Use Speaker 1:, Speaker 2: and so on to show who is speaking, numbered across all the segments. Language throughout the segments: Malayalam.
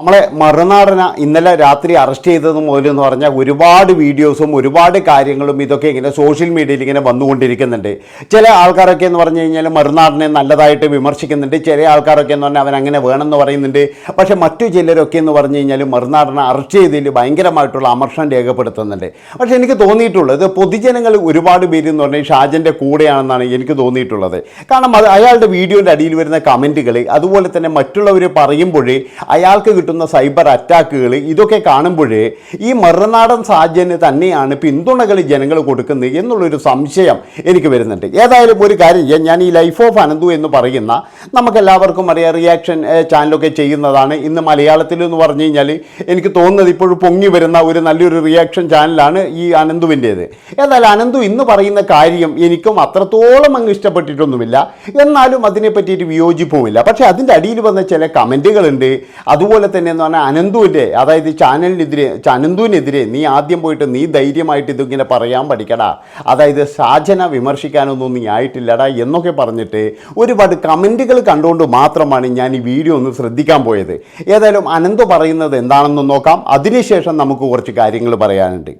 Speaker 1: നമ്മളെ മറുനാടന ഇന്നലെ രാത്രി അറസ്റ്റ് ചെയ്തത് മുതൽ എന്ന് പറഞ്ഞാൽ ഒരുപാട് വീഡിയോസും ഒരുപാട് കാര്യങ്ങളും ഇതൊക്കെ ഇങ്ങനെ സോഷ്യൽ മീഡിയയിൽ ഇങ്ങനെ വന്നുകൊണ്ടിരിക്കുന്നുണ്ട്. ചില ആൾക്കാരൊക്കെ എന്ന് പറഞ്ഞു കഴിഞ്ഞാൽ മറുനാടിനെ നല്ലതായിട്ട് വിമർശിക്കുന്നുണ്ട്. ചില ആൾക്കാരൊക്കെ എന്ന് പറഞ്ഞാൽ അവൻ അങ്ങനെ വേണമെന്ന് പറയുന്നുണ്ട്. പക്ഷേ മറ്റു ചിലരൊക്കെ എന്ന് പറഞ്ഞു കഴിഞ്ഞാൽ മറുനാടനെ അറസ്റ്റ് ചെയ്തതിൽ ഭയങ്കരമായിട്ടുള്ള അമർഷം രേഖപ്പെടുത്തുന്നുണ്ട്. പക്ഷേ എനിക്ക് തോന്നിയിട്ടുള്ളത് പൊതുജനങ്ങൾ ഒരുപാട് പേര് എന്ന് പറഞ്ഞാൽ ഷാജന്റെ കൂടെയാണെന്നാണ് എനിക്ക് തോന്നിയിട്ടുള്ളത്. കാരണം അയാളുടെ വീഡിയോന്റെ അടിയിൽ വരുന്ന കമന്റുകൾ അതുപോലെ തന്നെ മറ്റുള്ളവർ പറയുമ്പോഴേ അയാൾക്ക് കിട്ടുന്ന സൈബർ അറ്റാക്കുകൾ ഇതൊക്കെ കാണുമ്പോഴേ ഈ മറുനാടൻ സാജന് തന്നെയാണ് പിന്തുണകൾ ജനങ്ങൾ കൊടുക്കുന്നത് എന്നുള്ളൊരു സംശയം എനിക്ക് വരുന്നുണ്ട്. ഏതായാലും ഒരു കാര്യം ചെയ്യാം. ഞാൻ ഈ ലൈഫ് ഓഫ് അനന്തു എന്ന് പറയുന്ന നമുക്കെല്ലാവർക്കും അറിയാം റിയാക്ഷൻ ചാനലൊക്കെ ചെയ്യുന്നതാണ്. ഇന്ന് മലയാളത്തിൽ എന്ന് പറഞ്ഞു കഴിഞ്ഞാൽ എനിക്ക് തോന്നുന്നത് ഇപ്പോഴും പൊങ്ങി വരുന്ന ഒരു നല്ലൊരു റിയാക്ഷൻ ചാനലാണ് ഈ അനന്തുവിന്റേത്. ഏതായാലും അനന്തു ഇന്ന് പറയുന്ന കാര്യം എനിക്കും അത്രത്തോളം അങ്ങ് ഇഷ്ടപ്പെട്ടിട്ടൊന്നുമില്ല. എന്നാലും അതിനെ പറ്റിയിട്ട് വിയോജിപ്പുമില്ല. പക്ഷേ അതിന്റെ അടിയിൽ വന്ന ചില കമന്റുകളുണ്ട്. അതുപോലെ തന്നെ എന്ന് പറഞ്ഞാൽ അനന്തുവിന്റെ അതായത് ചാനലിനെതിരെ അനന്തുവിനെതിരെ നീ ആദ്യം പോയിട്ട് നീ ധൈര്യമായിട്ട് ഇതിങ്ങനെ പറയാൻ പഠിക്കടാ. അതായത് സാജന വിമർശിക്കാനൊന്നും നീ ആയിട്ടില്ലടാ എന്നൊക്കെ പറഞ്ഞിട്ട് ഒരുപാട് കമന്റുകൾ കണ്ടുകൊണ്ട് മാത്രമാണ് ഞാൻ ഈ വീഡിയോ ഒന്ന് ശ്രദ്ധിക്കാൻ പോയത്. ഏതായാലും അനന്തു പറയുന്നത് എന്താണെന്ന് നോക്കാം. അതിനുശേഷം നമുക്ക് കുറച്ച് കാര്യങ്ങൾ പറയാനുണ്ട്.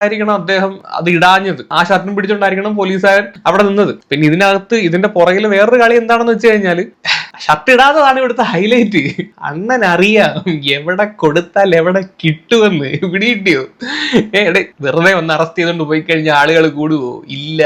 Speaker 2: ആയിരിക്കണം അദ്ദേഹം അത് ഇടാഞ്ഞത്. ആ ഷർട്ടും പിടിച്ചോണ്ടായിരിക്കണം പോലീസുകാരൻ അവിടെ നിന്നത്. പിന്നെ ഇതിനകത്ത് ഇതിന്റെ പുറകിൽ വേറൊരു കളി എന്താണെന്ന് വെച്ച് കഴിഞ്ഞാൽ ഷർട്ട് ഇടാത്തതാണ് ഇവിടുത്തെ ഹൈലൈറ്റ് അണ്ണൻ അറിയാം എവിടെ കൊടുത്താൽ എവിടെ കിട്ടുമെന്ന്. ഇവിടെ കിട്ടിയോ? ഏടെ വെറുതെ ഒന്ന് അറസ്റ്റ് ചെയ്തുകൊണ്ട് പോയി കഴിഞ്ഞാൽ ആളുകൾ കൂടുവോ? ഇല്ല.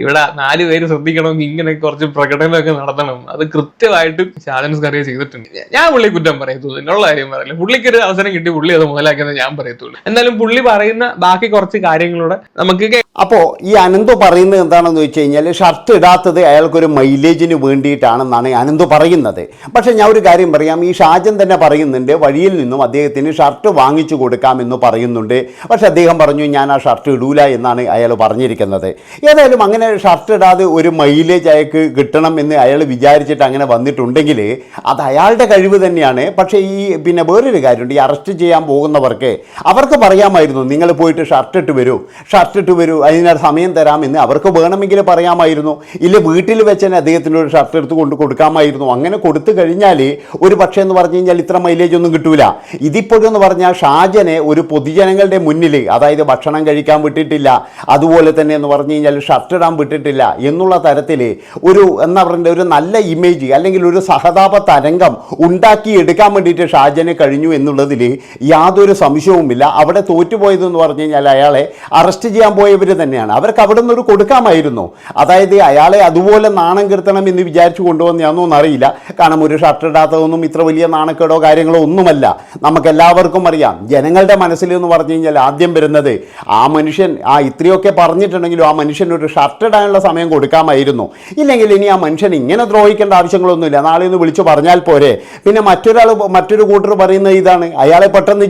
Speaker 2: ഇവിടെ നാല് പേര് ശ്രദ്ധിക്കണമെങ്കിൽ ഇങ്ങനെ കുറച്ച് പ്രകടനമൊക്കെ നടത്തണം. അത് കൃത്യമായിട്ടും ചാലൻസ് കറിയ ചെയ്തിട്ടുണ്ട്. ഞാൻ പുള്ളി കുറ്റം പറയത്തുള്ളൂ. എന്നുള്ള കാര്യം പറയില്ല. പുള്ളിക്ക് ഒരു അവസരം കിട്ടി പുള്ളി അത് മുതലാക്കിയെന്ന് ഞാൻ പറയത്തുള്ളൂ. എന്നാലും പുള്ളി പറയുന്ന ബാക്കി കുറച്ച് കാര്യങ്ങളൂടെ നമുക്ക്
Speaker 1: അപ്പോ ഈ അനന്ത് പറയുന്നത് എന്താണെന്ന് വെച്ച് കഴിഞ്ഞാൽ ഷർട്ട് ഇടാത്തത് അയാൾക്കൊരു മൈലേജിന് വേണ്ടിയിട്ടാണെന്നാണ് അനന്ത് പറയുന്നത്. പക്ഷേ ഞാൻ ഒരു കാര്യം പറയാം. ഈ ഷാജൻ തന്നെ പറയുന്നുണ്ട് വഴിയിൽ നിന്നും അദ്ദേഹത്തിന് ഷർട്ട് വാങ്ങിച്ചു കൊടുക്കാമെന്ന് പറയുന്നുണ്ട്. പക്ഷേ അദ്ദേഹം പറഞ്ഞു ഞാൻ ആ ഷർട്ട് ഇടൂല എന്നാണ് അയാൾ പറഞ്ഞിരിക്കുന്നത്. ഏതായാലും അങ്ങനെ ഷർട്ട് ഇടാതെ ഒരു മൈലേജ് അയാൾക്ക് കിട്ടണം എന്ന് അയാൾ വിചാരിച്ചിട്ട് അങ്ങനെ വന്നിട്ടുണ്ടെങ്കിൽ അത് അയാളുടെ കഴിവ് തന്നെയാണ്. പക്ഷേ ഈ പിന്നെ വേറൊരു കാര്യമുണ്ട്. ഈ അറസ്റ്റ് ചെയ്യാൻ പോകുന്നവർക്ക് അവർക്ക് പറയാമായിരുന്നു നിങ്ങൾ പോയിട്ട് ഷർട്ട് ഇട്ട് വരൂ ഷർട്ട് ഇട്ട് വരൂ അതിന് സമയം തരാമെന്ന് അവർക്ക് വേണമെങ്കിൽ പറയാമായിരുന്നു. ഇല്ല വീട്ടിൽ വെച്ച് തന്നെ അദ്ദേഹത്തിന്റെ ഒരു ഷർട്ട് എടുത്ത് കൊണ്ട് കൊടുക്കാമായിരുന്നു. അങ്ങനെ കൊടുത്തു കഴിഞ്ഞാൽ ഒരു പക്ഷേ എന്ന് പറഞ്ഞു കഴിഞ്ഞാൽ ഇത്ര മൈലേജ് ഒന്നും കിട്ടൂല. ഇതിപ്പോഴെന്ന് പറഞ്ഞാൽ ഷാജനെ ഒരു പൊതുജനങ്ങളുടെ മുന്നിൽ അതായത് ഭക്ഷണം കഴിക്കാൻ വിട്ടിട്ടില്ല അതുപോലെ തന്നെ എന്ന് പറഞ്ഞു കഴിഞ്ഞാൽ ഷർട്ട് ഇടാൻ വിട്ടിട്ടില്ല എന്നുള്ള തരത്തിൽ ഒരു എന്താ പറയുക ഒരു നല്ല ഇമേജ് അല്ലെങ്കിൽ ഒരു സഹതാപ തരംഗം ഉണ്ടാക്കി എടുക്കാൻ വേണ്ടിയിട്ട് ഷാജന് കഴിഞ്ഞു എന്നുള്ളതിൽ യാതൊരു സംശയവുമില്ല. അവിടെ തോറ്റുപോയതെന്ന് പറഞ്ഞു കഴിഞ്ഞാൽ അയാളെ അറസ്റ്റ് ചെയ്യാൻ പോയവർ തന്നെയാണ്. അവർക്ക് അവിടെ നിന്ന് ഒരു കൊടുക്കാമായിരുന്നു. അതായത് അയാളെ അതുപോലെ നാണം കീർത്തണം എന്ന് വിചാരിച്ചു കൊണ്ടുവന്നാന്നോന്ന് അറിയില്ല. കാരണം ഒരു ഷർട്ട് ഇടാത്തതൊന്നും ഇത്ര വലിയ നാണക്കേടോ കാര്യങ്ങളോ ഒന്നുമല്ല. നമുക്ക് എല്ലാവർക്കും അറിയാം. ജനങ്ങളുടെ മനസ്സിൽ എന്ന് പറഞ്ഞു കഴിഞ്ഞാൽ ആദ്യം വരുന്നത് ആ മനുഷ്യൻ ആ ഇത്രയൊക്കെ പറഞ്ഞിട്ടുണ്ടെങ്കിലും ആ മനുഷ്യൻ ഒരു ഷർട്ട് ഇടാനുള്ള സമയം കൊടുക്കാമായിരുന്നു. ഇല്ലെങ്കിൽ ഇനി ആ മനുഷ്യൻ ഇങ്ങനെ ദ്രോഹിക്കേണ്ട ആവശ്യങ്ങളൊന്നുമില്ല. നാളെ ഒന്ന് വിളിച്ചു പറഞ്ഞാൽ പോരെ. പിന്നെ മറ്റൊരാൾ മറ്റൊരു കൂട്ടർ പറയുന്നത് ഇതാണ്. അയാളെ പെട്ടെന്ന്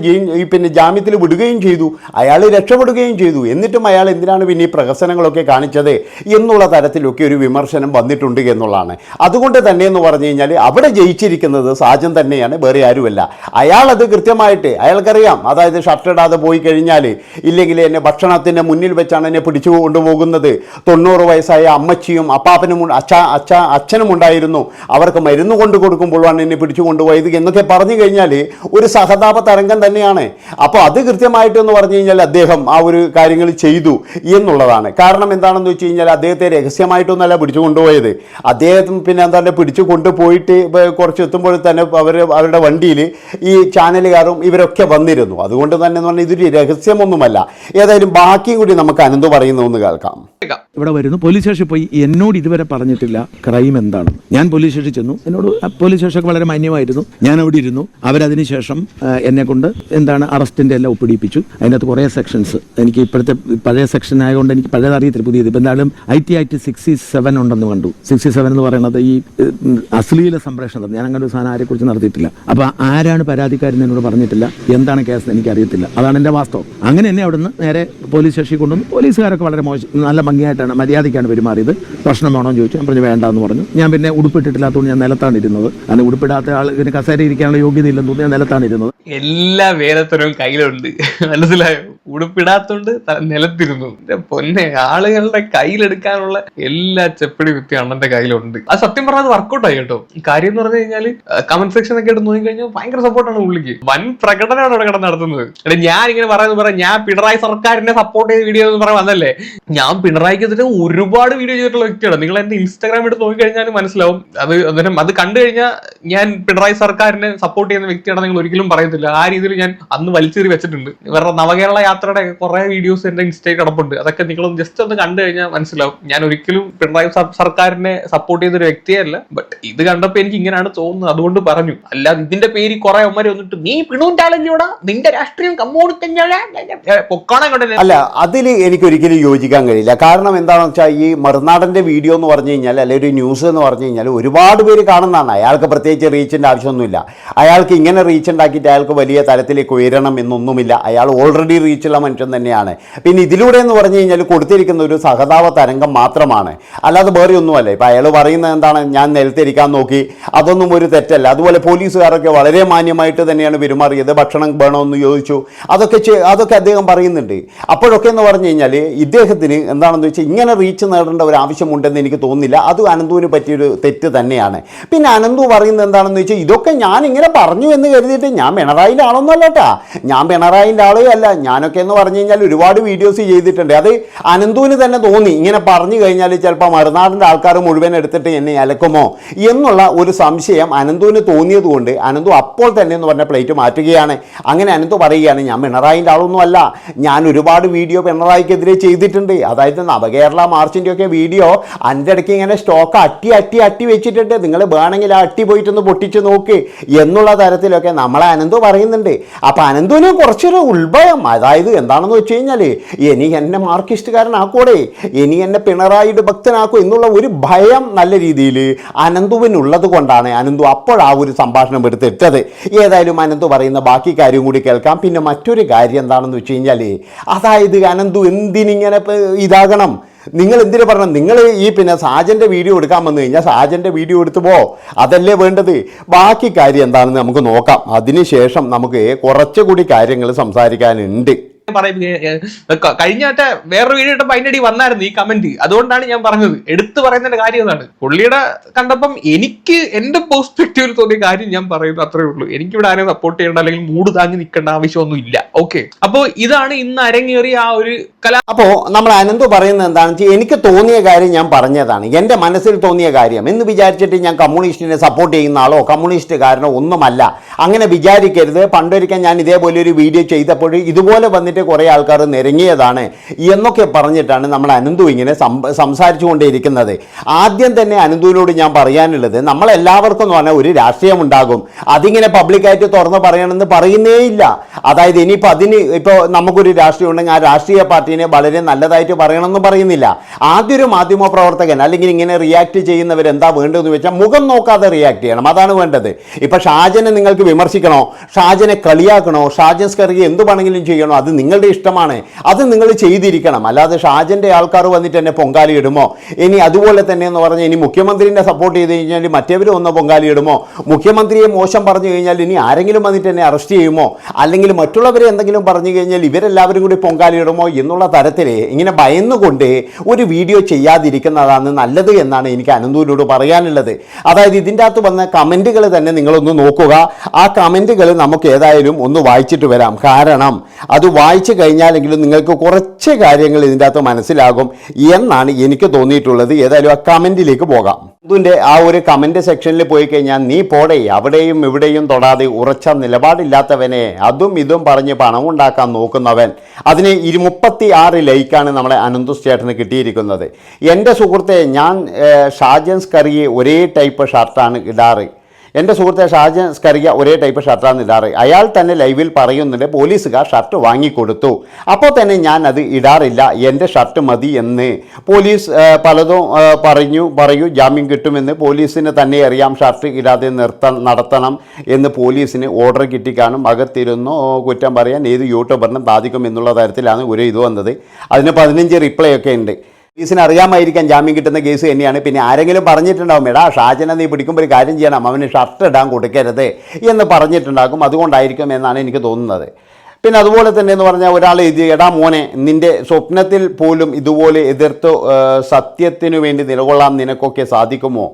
Speaker 1: പിന്നെ ജാമ്യത്തിൽ വിടുകയും ചെയ്തു. അയാൾ രക്ഷപ്പെടുകയും ചെയ്തു. എന്നിട്ടും അയാൾ എന്തിനാണ് പിന്നെ ഈ പ്രഹസനങ്ങളൊക്കെ കാണിച്ചത്? എന്നുള്ള തരത്തിലൊക്കെ ഒരു വിമർശനം വന്നിട്ടുണ്ട് എന്നുള്ളതാണ്. അതുകൊണ്ട് തന്നെ എന്ന് പറഞ്ഞു കഴിഞ്ഞാൽ അവിടെ ജയിച്ചിരിക്കുന്നത് സാജൻ തന്നെയാണ് വേറെ ആരുമല്ല. അയാളത് കൃത്യമായിട്ട് അയാൾക്കറിയാം. അതായത് ഷർട്ട് ഇടാതെ പോയി കഴിഞ്ഞാൽ ഇല്ലെങ്കിൽ എന്നെ ഭക്ഷണത്തിന്റെ മുന്നിൽ വെച്ചാണ് എന്നെ പിടിച്ചു കൊണ്ടുപോകുന്നത്. തൊണ്ണൂറ് വയസ്സായ അമ്മച്ചിയും അപ്പാപ്പനും അച്ഛ അച്ഛ അച്ഛനും ഉണ്ടായിരുന്നു. അവർക്ക് മരുന്ന് കൊണ്ടു കൊടുക്കുമ്പോഴാണ് എന്നെ പിടിച്ചു കൊണ്ടുപോയത് എന്നൊക്കെ പറഞ്ഞു കഴിഞ്ഞാൽ ഒരു സഹതാപ തരംഗം തന്നെയാണ്. അപ്പോൾ അത് കൃത്യമായിട്ട് എന്ന് പറഞ്ഞു കഴിഞ്ഞാൽ അദ്ദേഹം ആ ഒരു കാര്യങ്ങൾ ചെയ്തു എന്നുള്ളതാണ്. കാരണം എന്താണെന്ന് വെച്ച് കഴിഞ്ഞാൽ അദ്ദേഹത്തെ രഹസ്യമായിട്ടൊന്നല്ല പിടിച്ചു കൊണ്ടുപോയത്. അദ്ദേഹത്തിന് പിന്നെ എന്താണ് പിടിച്ചു കൊണ്ടുപോയിട്ട് കുറച്ച് എത്തുമ്പോൾ തന്നെ അവർ അവരുടെ വണ്ടിയിൽ ഈ ചാനലുകാരും ഇവരൊക്കെ വന്നിരുന്നു. അതുകൊണ്ട് തന്നെ എന്ന് പറഞ്ഞാൽ ഇതൊരു രഹസ്യമൊന്നുമല്ല. ഏതായാലും ബാക്കിയും കൂടി നമുക്ക് അനന്ത് പറയുന്ന ഒന്ന് കേൾക്കാം.
Speaker 3: ഇവിടെ വരുന്നു. പോലീസ് സ്റ്റേഷൻ പോയി. എന്നോട് ഇതുവരെ പറഞ്ഞിട്ടില്ല ക്രൈം എന്താണ് ഞാൻ പോലീസ് സ്റ്റേഷൻ ചെന്നു. എന്നോട് പോലീസ് സ്റ്റേഷനൊക്കെ വളരെ മാന്യമായിരുന്നു. ഞാൻ അവിടെ ഇരുന്നു. അവരതിന് ശേഷം ആ, എന്നെ കൊണ്ട് എന്താണ് അറസ്റ്റിന്റെ എല്ലാം ഒപ്പിടിപ്പിച്ചു. അതിനകത്ത് കുറേ സെക്ഷൻസ് എനിക്ക് ഇപ്പോഴത്തെ പഴയ സെക്ഷൻ ആയതുകൊണ്ട് എനിക്ക് പഴയത് അറിയത്തില്ല പുതിയത്. ഇപ്പം എന്തായാലും I T act sixty seven ഉണ്ടെന്ന് കണ്ടു. സിക്സ്റ്റി സെവൻ എന്ന് പറയുന്നത് ഈ അശ്ലീല സംപ്രേഷണം ഞാൻ അങ്ങനെ ഒരു സാധനം ആരെക്കുറിച്ച് നടത്തിയിട്ടില്ല. അപ്പോൾ ആരാണ് പരാതിക്കാരൻ എന്നോട് പറഞ്ഞിട്ടില്ല. എന്താണ് കേസ് എനിക്ക് അറിയത്തില്ല അതാണ് എന്റെ വാസ്തവം. അങ്ങനെ എന്നെ അവിടുന്ന് നേരെ പോലീസ് സ്റ്റേഷനിൽ കൊണ്ടുവന്നു. പോലീസുകാരൊക്കെ വളരെ മോശം നല്ല ഭംഗിയായിട്ടാണ് മര്യാദയ്ക്കാണ് പെരുമാറിയത്. പ്രശ്നം വേണോ എന്ന് ചോദിച്ചു. ഞാൻ പറഞ്ഞു വേണ്ട എന്ന് പറഞ്ഞു. ഞാൻ പിന്നെ ഉടുപ്പിട്ടിട്ടില്ലാത്തതുകൊണ്ട് ഞാൻ നിലത്താണ് ഇരുന്നത് അതിന് ഉടുപ്പിടാത്ത ആൾ ഇതിന് കസേര ഇരിക്കാനുള്ള യോഗ്യത ഇല്ലെന്ന് തോന്നി ഞാൻ നിലത്താണ് ഇരുന്നത്
Speaker 2: എല്ലാ വേദത്തരവും കയ്യിലുണ്ട്. മനസ്സിലായോ? ഉടുപ്പിടാത്തോണ്ട് നിലത്തിരുന്നു. പൊന്നെ ആളുകളുടെ കയ്യിലെടുക്കാനുള്ള എല്ലാ ചെപ്പടി വിത്തി അണ്ണന്റെ കയ്യിലുണ്ട്. ആ സത്യം പറഞ്ഞാൽ വർക്കൗട്ട് സപ്പോർട്ടായി കേട്ടോ. കാര്യം എന്ന് പറഞ്ഞു കഴിഞ്ഞാൽ കമന്റ് സെക്ഷൻ ഒക്കെ ആയിട്ട് നോക്കി കഴിഞ്ഞാൽ ഭയങ്കര സപ്പോർട്ടാണ് പുള്ളിക്ക്. വൻ പ്രകടനമാണ് അവിടെ കിടന്ന് നടത്തുന്നത്. എടാ ഞാൻ ഇങ്ങനെ പറയുന്നത് പറയാം ഞാൻ പിണറായി സർക്കാരിനെ സപ്പോർട്ട് ചെയ്ത വീഡിയോ എന്ന് പറയാൻ വന്നല്ലേ ഞാൻ പിണറായിക്ക് എതിരെ ഒരുപാട് വീഡിയോ ചെയ്തിട്ടുള്ള വ്യക്തിയാണ്. നിങ്ങൾ എന്റെ ഇൻസ്റ്റാഗ്രാം എടുത്ത് നോക്കിക്കഴിഞ്ഞാൽ മനസ്സിലാവും. അത് അന്നേരം അത് കണ്ടു കഴിഞ്ഞാൽ ഞാൻ പിണറായി സർക്കാരിനെ സപ്പോർട്ട് ചെയ്യുന്ന വ്യക്തിയാണെന്ന് നിങ്ങൾ ഒരിക്കലും പറയത്തില്ല. ആ രീതിയിൽ ഞാൻ അന്ന് വലിച്ചേറി വെച്ചിട്ടുണ്ട്. ഇവരുടെ നവകേരള യാത്രയുടെ കുറെ വീഡിയോസ് എന്റെ ഇൻസ്റ്റയിൽ കിടപ്പുണ്ട്. അതൊക്കെ നിങ്ങളൊന്ന് ജസ്റ്റ് ഒന്ന് കണ്ടു കഴിഞ്ഞാൽ മനസ്സിലാവും. ഞാൻ ഒരിക്കലും പിണറായി സർക്കാരിനെ സപ്പോർട്ട് ചെയ്ത ഒരു വ്യക്തിയല്ല ബട്ട് ഇത് കണ്ടപ്പോ എനിക്ക് ഇങ്ങനെയാണ് തോന്നുന്നത്. അതുകൊണ്ട് പറഞ്ഞു. അല്ലാതെ ഇതിന്റെ പേര് കുറെ ഒമ്മര് വന്നിട്ട് നീ പിണുവിന്റെ ആളല്ലോടാ? നിന്റെ രാഷ്ട്രീയം പൊക്കാണം കൊണ്ടല്ലേ
Speaker 1: അല്ല അതിൽ എനിക്ക് ഒരിക്കലും യോജിക്കാൻ കഴിയില്ല. കാരണം എന്താണെന്ന് വെച്ചാൽ ഈ മറുനാടന്റെ വീഡിയോ എന്ന് പറഞ്ഞു കഴിഞ്ഞാൽ അല്ലെങ്കിൽ ഒരു ന്യൂസ് എന്ന് പറഞ്ഞു കഴിഞ്ഞാൽ ഒരുപാട് പേര് കാണുന്നതാണ്. അയാൾക്ക് പ്രത്യേകിച്ച് റീച്ചിന്റെ ആവശ്യമൊന്നുമില്ല. അയാൾക്ക് ഇങ്ങനെ റീച്ച് ഉണ്ടാക്കിയിട്ട് അയാൾക്ക് വലിയ തലത്തിലേക്ക് ഉയരണം എന്നൊന്നുമില്ല. അയാൾ ഓൾറെഡി റീച്ചുള്ള മനുഷ്യൻ തന്നെയാണ്. പിന്നെ ഇതിലൂടെ എന്ന് പറഞ്ഞു കഴിഞ്ഞാൽ കൊടുത്തിരിക്കുന്ന ഒരു സഹതാപ തരംഗം മാത്രമാണ്. അല്ലാതെ വേറെ ഒന്നുമല്ല. ഇപ്പം അയാൾ പറയുന്നത് എന്താണ് ഞാൻ നിലത്തിരിക്കാൻ നോക്കി. അതൊന്നും ഒരു തെറ്റല്ല. അതുപോലെ പോലീസുകാരൊക്കെ വളരെ മാന്യമായിട്ട് തന്നെയാണ് പെരുമാറിയത്. ഭക്ഷണം വേണമെന്ന് ചോദിച്ചു. അതൊക്കെ അതൊക്കെ അദ്ദേഹം പറയുന്നുണ്ട്. അപ്പോഴൊക്കെ എന്ന് പറഞ്ഞു കഴിഞ്ഞാൽ ഇദ്ദേഹത്തിന് എന്താണെന്ന് വെച്ചാൽ ഇങ്ങനെ റീച്ച് നേടേണ്ട ഒരു ആവശ്യമുണ്ടെന്ന് എനിക്ക് തോന്നുന്നില്ല. അത് അനന്തുവിന് പറ്റിയൊരു തെറ്റ് തന്നെയാണ്. പിന്നെ അനന്തു പറയുന്നത് എന്താണെന്ന് വെച്ചാൽ ഇതൊക്കെ ഞാൻ ഇങ്ങനെ പറഞ്ഞു എന്ന് കരുതിയിട്ട് ഞാൻ പിണറായിന്റെ ആളൊന്നുമല്ല കേട്ടാ ഞാൻ പിണറായിന്റെ ആളേ അല്ല. ഞാനൊക്കെ എന്ന് പറഞ്ഞു കഴിഞ്ഞാൽ ഒരുപാട് വീഡിയോസ് ചെയ്തിട്ടുണ്ട്. അത് അനന്തുവിന് തന്നെ തോന്നി. ഇങ്ങനെ പറഞ്ഞു കഴിഞ്ഞാൽ ചിലപ്പോൾ മറുനാടിന്റെ ആൾക്കാർ മുഴുവൻ എടുത്തിട്ട് എന്നെ അലക്കുമോ? എന്നുള്ള ഒരു സംശയം അനന്തുവിന് തോന്നിയതുകൊണ്ട് അനന്തു അപ്പോൾ തന്നെ എന്ന് പറഞ്ഞ പ്ലേറ്റ് മാറ്റുകയാണ്. അങ്ങനെ അനന്തു പറയുകയാണ് ഞാൻ പിണറായിന്റെ ആളൊന്നും അല്ല. ഞാൻ ഒരുപാട് വീഡിയോ പിണറായിക്കെതിരെ ചെയ്തിട്ടുണ്ട്. അതായത് നവകേരള മാർച്ചിന്റെ ഒക്കെ വീഡിയോ അതിന്റെ ഇടയ്ക്ക് ഇങ്ങനെ സ്റ്റോക്ക് അട്ടി അട്ടി അട്ടി വെച്ചിട്ടുണ്ട്. നിങ്ങൾ വേണമെങ്കിൽ ആ അട്ടി പോയിട്ടൊന്ന് പൊട്ടിച്ച് നോക്ക്. എന്നുള്ള തരത്തിലൊക്കെ നമ്മളെ അനന്തു പറയുന്നുണ്ട്. അപ്പോൾ അനന്തുവിന് കുറച്ചൊരു ഉത്ഭയം അതായത് എന്താണെന്ന് വെച്ച് കഴിഞ്ഞാൽ ഇനി എന്നെ മാർക്കിസ്റ്റുകാരനാക്കൂടെ. ഇനി എന്നെ പിണറായിയുടെ ഭക്തനാക്കൂ എന്നുള്ള ഒരു ഭയം നല്ല രീതിയിൽ അനന്തുവിനുള്ളത് കൊണ്ടാണ് അനന്തു അപ്പോൾ ആ ഒരു സംഭാഷണം എടുത്തിട്ടത് ഏതായാലും അനന്തു പറയുന്ന ബാക്കി കാര്യം കൂടി കേൾക്കാം. പിന്നെ മറ്റൊരു കാര്യം എന്താണെന്ന് വെച്ച് കഴിഞ്ഞാൽ അതായത് അനന്തു എന്തിനിങ്ങനെ ഇതാകണം? നിങ്ങൾ എന്തിനു പറഞ്ഞു നിങ്ങൾ ഈ പിന്നെ സാജന്റെ വീഡിയോ എടുക്കാൻ വന്നു കഴിഞ്ഞാൽ സാജന്റെ വീഡിയോ എടുത്തു പോ അതല്ലേ വേണ്ടത്? ബാക്കി കാര്യം എന്താണെന്ന് നമുക്ക് നോക്കാം. അതിനുശേഷം നമുക്ക് കുറച്ചുകൂടി കാര്യങ്ങൾ സംസാരിക്കാനുണ്ട്.
Speaker 2: പറയും ഏ, ഏ, കഴിഞ്ഞ മറ്റേ വേറൊരു വീഡിയോ ഇട്ടപ്പോ അതിന്റെ അടി വന്നായിരുന്നു ഈ കമന്റ് അതുകൊണ്ടാണ് ഞാൻ പറഞ്ഞത്. എടുത്തു പറയുന്നതിന്റെ കാര്യം എന്താണ് പുള്ളിയുടെ കണ്ടപ്പം എനിക്ക് എന്റെ പെർസ്പെക്റ്റീവിൽ തോന്നിയ കാര്യം ഞാൻ പറയുന്നത് അത്രേ ഉള്ളൂ. എനിക്കിവിടെ ആരെയും സപ്പോർട്ട് ചെയ്യേണ്ട അല്ലെങ്കിൽ മൂട് താങ്ങി നിൽക്കേണ്ട ആവശ്യമൊന്നും ഇല്ല. ഓക്കെ അപ്പോ ഇതാണ് ഇന്ന് അരങ്ങേറിയ ആ ഒരു കല
Speaker 1: അപ്പോ നമ്മൾ അനന്ത് പറയുന്നത് എന്താണെന്ന് വെച്ചാൽ എനിക്ക് തോന്നിയ കാര്യം ഞാൻ പറഞ്ഞതാണ്. എന്റെ മനസ്സിൽ തോന്നിയ കാര്യം. എന്ന് വിചാരിച്ചിട്ട് ഞാൻ കമ്മ്യൂണിസ്റ്റിനെ സപ്പോർട്ട് ചെയ്യുന്ന ആളോ കമ്മ്യൂണിസ്റ്റുകാരനോ ഒന്നുമല്ല. അങ്ങനെ വിചാരിക്കരുത്. പണ്ടൊരിക്കൽ ഞാൻ ഇതേപോലെ ഒരു വീഡിയോ ചെയ്തപ്പോൾ ഇതുപോലെ വന്നിട്ട് കുറേ ആൾക്കാർ നിരങ്ങിയതാണ് എന്നൊക്കെ പറഞ്ഞിട്ടാണ് നമ്മൾ അനന്തു ഇങ്ങനെ സംസാരിച്ചു കൊണ്ടേയിരിക്കുന്നത് ആദ്യം തന്നെ അനന്തുവിനോട് ഞാൻ പറയാനുള്ളത് നമ്മളെല്ലാവർക്കും എന്ന് പറഞ്ഞാൽ ഒരു രാഷ്ട്രീയം ഉണ്ടാകും അതിങ്ങനെ പബ്ലിക്കായിട്ട് തുറന്ന് പറയണമെന്ന് പറയുന്നേയില്ല. അതായത് ഇനിയിപ്പോൾ അതിന് ഇപ്പോൾ നമുക്കൊരു രാഷ്ട്രീയം ഉണ്ടെങ്കിൽ ആ രാഷ്ട്രീയ പാർട്ടീനെ വളരെ നല്ലതായിട്ട് പറയണമെന്ന് പറയുന്നില്ല. ആദ്യം ഒരു മാധ്യമ പ്രവർത്തകൻ അല്ലെങ്കിൽ ഇങ്ങനെ റിയാക്ട് ചെയ്യുന്നവർ എന്താ വേണ്ടതെന്ന് വെച്ചാൽ മുഖം നോക്കാതെ റിയാക്ട് ചെയ്യണം. അതാണ് വേണ്ടത്. ഇപ്പം ഷാജനെ നിങ്ങൾക്ക് വിമർശിക്കണോ? ഷാജനെ കളിയാക്കണോ? ഷാജൻ സ്കറി എന്ത് വേണമെങ്കിലും ചെയ്യണോ? അത് നിങ്ങളുടെ ഇഷ്ടമാണ്. അത് നിങ്ങൾ ചെയ്തിരിക്കണം. അല്ലാതെ ഷാജന്റെ ആൾക്കാർ വന്നിട്ട് എന്നെ പൊങ്കാലി ഇടുമോ? ഇനി അതുപോലെ തന്നെ എന്ന് പറഞ്ഞാൽ ഇനി മുഖ്യമന്ത്രിനെ സപ്പോർട്ട് ചെയ്ത് കഴിഞ്ഞാൽ മറ്റേവരും ഒന്ന് പൊങ്കാലി ഇടുമോ? മുഖ്യമന്ത്രിയെ മോശം പറഞ്ഞു കഴിഞ്ഞാൽ ഇനി ആരെങ്കിലും വന്നിട്ട് എന്നെ അറസ്റ്റ് ചെയ്യുമോ? അല്ലെങ്കിൽ മറ്റുള്ളവരെ എന്തെങ്കിലും പറഞ്ഞു കഴിഞ്ഞാൽ ഇവരെല്ലാവരും കൂടി പൊങ്കാലി ഇടുമോ എന്നുള്ള തരത്തിൽ ഇങ്ങനെ ഭയന്നുകൊണ്ട് ഒരു വീഡിയോ ചെയ്യാതിരിക്കുന്നതാണ് നല്ലത് എന്നാണ് എനിക്ക് അനന്തൂരിനോട് പറയാനുള്ളത്. അതായത് ഇതിന്റെ അകത്ത് വന്ന കമന്റുകൾ തന്നെ നിങ്ങളൊന്ന് നോക്കുക. ആ കമന്റുകൾ നമുക്ക് ഏതായാലും ഒന്ന് വായിച്ചിട്ട് വരാം. കാരണം അത് വായിച്ചു കഴിഞ്ഞാലെങ്കിലും നിങ്ങൾക്ക് കുറച്ച് കാര്യങ്ങൾ ഇതിന്റെ അകത്ത് മനസ്സിലാകും എന്നാണ് എനിക്ക് തോന്നിയിട്ടുള്ളത്. ഏതായാലും ആ കമന്റിലേക്ക് പോകാം. ഇതിന്റെ ആ ഒരു കമന്റ് സെക്ഷനിൽ പോയി കഴിഞ്ഞാൽ നീ പോടെ അവിടെയും ഇവിടെയും തൊടാതെ ഉറച്ച നിലപാടില്ലാത്തവനെ അതും ഇതും പറഞ്ഞ് പണം ഉണ്ടാക്കാൻ നോക്കുന്നവൻ. അതിന് ഇരു മുപ്പത്തി ആറ് ലൈക്കാണ് നമ്മളെ അനന്തുസ് ചേട്ടന് കിട്ടിയിരിക്കുന്നത്. എന്റെ സുഹൃത്തെ ഞാൻ ഷാജൻസ് കറിയെ ഒരേ ടൈപ്പ് ഷർട്ടാണ് ഇടാറ്. എന്റെ സുഹൃത്തെ ഷാജൻ സ്കറിയ ഒരേ ടൈപ്പ് ഷർട്ടാണ് ഇടാറ്. അയാൾ തന്നെ ലൈവിൽ പറയുന്നുണ്ട് പോലീസുകാർ ഷർട്ട് വാങ്ങിക്കൊടുത്തു. അപ്പോൾ തന്നെ ഞാൻ അത് ഇടാറില്ല. എന്റെ ഷർട്ട് മതി എന്ന്. പോലീസ് പലതും പറഞ്ഞു പറയൂ ജാമ്യം കിട്ടുമെന്ന്. പോലീസിന് തന്നെ അറിയാം ഷർട്ട് ഇടാതെ നിർത്ത നടത്തണം എന്ന് പോലീസിന് ഓർഡർ കിട്ടിക്കാനും അകത്തിരുന്നു കുറ്റം പറയാൻ ഏത് യൂട്യൂബറിനും ബാധിക്കും എന്നുള്ള തരത്തിലാണ് ഒരു ഇത് വന്നത്. അതിന് പതിനഞ്ച് റിപ്ലൈ ഒക്കെ ഉണ്ട്. പോലീസിന് അറിയാമായിരിക്കാം ജാമ്യം കിട്ടുന്ന കേസ് തന്നെയാണ്. പിന്നെ ആരെങ്കിലും പറഞ്ഞിട്ടുണ്ടാവും എടാ ഷാജനെ നീ പിടിക്കുമ്പോൾ ഒരു കാര്യം ചെയ്യണം അവന് ഷർട്ട് ഇടാൻ കൊടുക്കരുത് എന്ന് പറഞ്ഞിട്ടുണ്ടാകും. അതുകൊണ്ടായിരിക്കും എന്നാണ് എനിക്ക് തോന്നുന്നത്. പിന്നെ അതുപോലെ തന്നെ എന്ന് പറഞ്ഞാൽ ഒരാൾ ഇത് എടാ മോനെ നിന്റെ സ്വപ്നത്തിൽ പോലും ഇതുപോലെ എതിർത്ത് സത്യത്തിനു വേണ്ടി നിലകൊള്ളാൻ നിനക്കൊക്കെ സാധിക്കുമോ?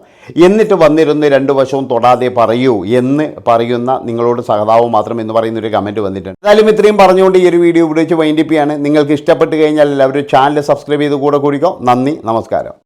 Speaker 1: എന്നിട്ട് വന്നിരുന്ന് രണ്ട് വശവും തൊടാതെ പറയൂ എന്ന് പറയുന്ന നിങ്ങളോട് സഹതാവ് മാത്രം എന്ന് പറയുന്ന ഒരു കമന്റ് വന്നിട്ടുണ്ട്. എന്തായാലും ഇത്രയും പറഞ്ഞുകൊണ്ട് ഈ ഒരു വീഡിയോ ഇവിടെ വെച്ച് വൈൻഡിപ്പിയാണ് നിങ്ങൾക്ക് ഇഷ്ടപ്പെട്ട് കഴിഞ്ഞാൽ എല്ലാവരും ചാനൽ സബ്സ്ക്രൈബ് ചെയ്ത് കൂടെ കൂടിക്കോ. നന്ദി നമസ്കാരം.